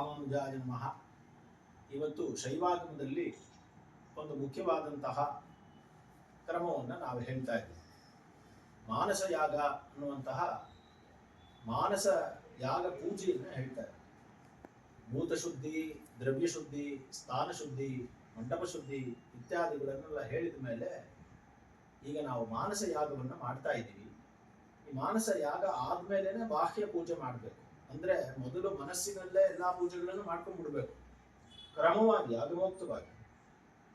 ರಾಮಾನುಜಾಯ ನಮಃ. ಇವತ್ತು ಶೈವಾಗಮದಲ್ಲಿ ಒಂದು ಮುಖ್ಯವಾದಂತಹ ಕ್ರಮವನ್ನು ನಾವು ಹೇಳ್ತಾ ಇದ್ದೀವಿ. ಮಾನಸ ಯಾಗ ಅನ್ನುವಂತಹ ಮಾನಸ ಯಾಗ ಪೂಜೆಯನ್ನು ಹೇಳ್ತಾರೆ ಭೂತ ಶುದ್ಧಿ, ದ್ರವ್ಯ ಶುದ್ಧಿ, ಸ್ಥಾನ ಶುದ್ಧಿ, ಮಂಟಪ ಶುದ್ಧಿ ಇತ್ಯಾದಿಗಳನ್ನೆಲ್ಲ ಹೇಳಿದ ಮೇಲೆ ಈಗ ನಾವು ಮಾನಸ ಯಾಗವನ್ನು ಮಾಡ್ತಾ ಇದ್ದೀವಿ. ಈ ಮಾನಸ ಯಾಗ ಆದ್ಮೇಲೆ ಬಾಹ್ಯ ಪೂಜೆ ಮಾಡಬೇಕು. ಅಂದ್ರೆ ಮೊದಲು ಮನಸ್ಸಿನಲ್ಲೇ ಎಲ್ಲಾ ಪೂಜೆಗಳನ್ನು ಮಾಡ್ಕೊಂಡ್ಬಿಡ್ಬೇಕು. ಕ್ರಮವಾಗಿ ಆಗಮೋಕ್ತವಾಗಿ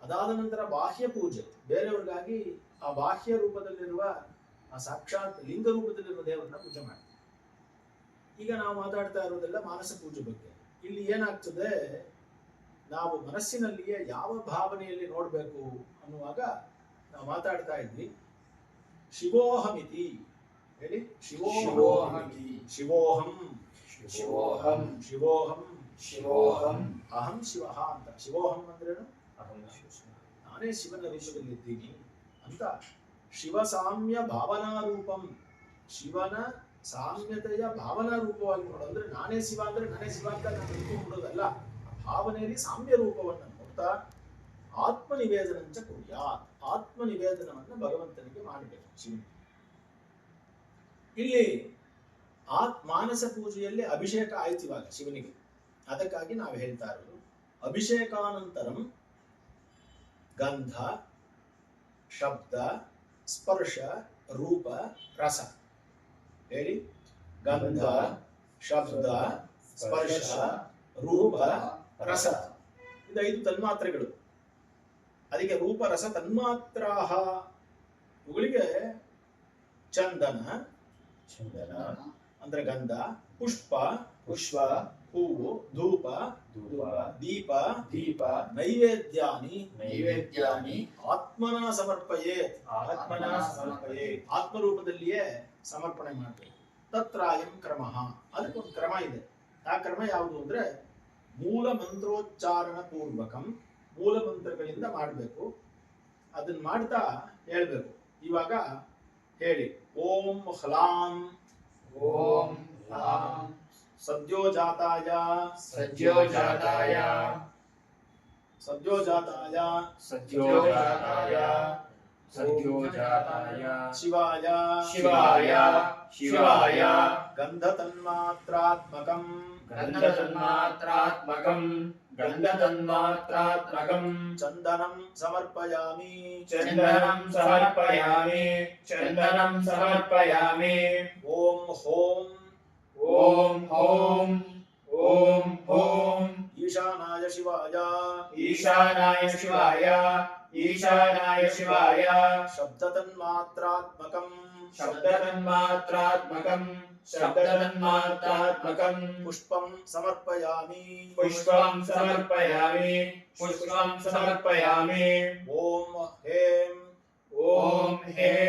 ಅದಾದ ನಂತರ ಬಾಹ್ಯ ಪೂಜೆ. ಬೇರೆಯವ್ರಿಗಾಗಿ ಆ ಬಾಹ್ಯ ರೂಪದಲ್ಲಿರುವ ಆ ಸಾಕ್ಷಾತ್ ಲಿಂಗ ರೂಪದಲ್ಲಿರುವ ದೇವರನ್ನ ಪೂಜೆ ಮಾಡ್ತೀವಿ. ಈಗ ನಾವು ಮಾತಾಡ್ತಾ ಇರೋದೆಲ್ಲ ಮಾನಸ ಪೂಜೆ ಬಗ್ಗೆ. ಇಲ್ಲಿ ಏನಾಗ್ತದೆ? ನಾವು ಮನಸ್ಸಿನಲ್ಲಿಯೇ ಯಾವ ಭಾವನೆಯಲ್ಲಿ ನೋಡ್ಬೇಕು ಅನ್ನುವಾಗ ನಾವು ಮಾತಾಡ್ತಾ ಇದ್ವಿ. ಶಿವೋಹಮಿತಿ. ಹೇಳಿ? ಶಿವೋಹಮಿ ಶಿವೋಹಮಿತಿ. ಶಿವೋಹಂ. ಶಿವೋಹಂ. ಶಿವೋಹಂ. ಶಿವೋಹಂ. ಅಹಂ ಶಿವ ಅಂತ. ಶಿವೋಹಂ ಅಂದ್ರೇನು ಅಹಂ ನಾನೇ ಶಿವನ ರೂಪದಲ್ಲಿದ್ದೀನಿ ಅಂತ. ಶಿವ ಸಾಮ್ಯ ಭಾವನಾ ರೂಪಂ. ಶಿವನ ಸಾಮ್ಯತೆಯ ಭಾವನಾ ರೂಪವಾಗಿ ನೋಡೋದು ಅಂದ್ರೆ ನಾನೇ ಶಿವ ಅಂದ್ರೆ ನಾನೇ ಶಿವ ಅಂತ ನಾನು ಅಂದ್ಕೊಂಡ್ಬಿಡೋದಲ್ಲ ಭಾವನೆಯಲ್ಲಿ ಸಾಮ್ಯ ರೂಪವನ್ನು ನೋಡ್ತಾ ಆತ್ಮ ನಿವೇದನ ಕುರ್ಯಾತ್ ಆತ್ಮ ನಿವೇದನವನ್ನು ಭಗವಂತನಿಗೆ ಮಾಡಬೇಕು ಶಿವನಿಗೆ. ಇಲ್ಲಿ ಆತ್, ಮಾನಸ ಪೂಜೆಯಲ್ಲಿ ಅಭಿಷೇಕ ಆಯ್ತು ಶಿವನಿಗೆ. ಅದಕ್ಕಾಗಿ ನಾವು ಹೇಳ್ತಾ ಇರೋದು, ಅಭಿಷೇಕಾನಂತರಂ ಗಂಧ, ಶಬ್ದ, ಸ್ಪರ್ಶ, ರೂಪ, ರಸ. ಹೇಳಿ? ಗಂಧ, ಶಬ್ದ, ಸ್ಪರ್ಶ, ರೂಪ, ರಸ. ಇದು ಐದು ತನ್ಮಾತ್ರೆಗಳು. ಅದಕ್ಕೆ ರೂಪ, ರಸ ತನ್ಮಾತ್ರ ಇವುಗಳಿಗೆ ಚಂದನ ಚಂದನ. ಅಂದ್ರೆ ಗಂಧ ಪುಷ್ಪ ಪುಷ್ಪ ಹೂವು ಧೂಪ ಧೂಪ ದೀಪ ದೀಪ ನೈವೇದ್ಯಾನಿ ನೈವೇದ್ಯಾನಿ ಆತ್ಮನ ಸಮರ್ಪಯೇ ಆತ್ಮನ ಸಮರ್ಪಯೇ ಆತ್ಮರೂಪದಲ್ಲಿಯೇ ಸಮರ್ಪಣೆ ಮಾಡಬೇಕು. ತತ್ರಾಯಂ ಕ್ರಮ. ಅದಕ್ಕೊಂದು ಕ್ರಮ ಇದೆ. ಆ ಕ್ರಮ ಯಾವುದು ಅಂದ್ರೆ ಮೂಲ ಮಂತ್ರೋಚ್ಚಾರಣ ಪೂರ್ವಕಂ ಮೂಲ ಮಂತ್ರಗಳಿಂದ ಮಾಡಬೇಕು. ಅದನ್ನ ಮಾಡ್ತಾ ಹೇಳ್ಬೇಕು. ಇವಾಗ ಹೇಳಿ ಓಂ ಹ್ಲಾಂ ఓం సద్యోజాతాయ సద్యోజాతాయ సద్యోజాతాయ సద్యోజాతాయ సద్యో शिवाय शिवाय शिवाय गन्धतन्मात्रात्मकम् गन्धतन्मात्रात्मकम् गन्धतन्मात्रात्मकम् चन्दनं समर्पयामि चन्दनं समर्पयामि चन्दनं समर्पयामि ॐ हों ॐ हों ॐ हों ईशानाय शिवाय। ईशानाय शिवाय। ईशानाय शिवाय। शब्द तन्मात्रात्मकम् शब्द शब्दतन्मात्रात्मकम्। शब्दतन्मात्रात्मकम्। शब्दतन्मात्रात्मकम्। पुष्पं समर्पयामि। पुष्पं समर्पयामि। पुष्पं समर्पयामि। ॐ हें ॐ हें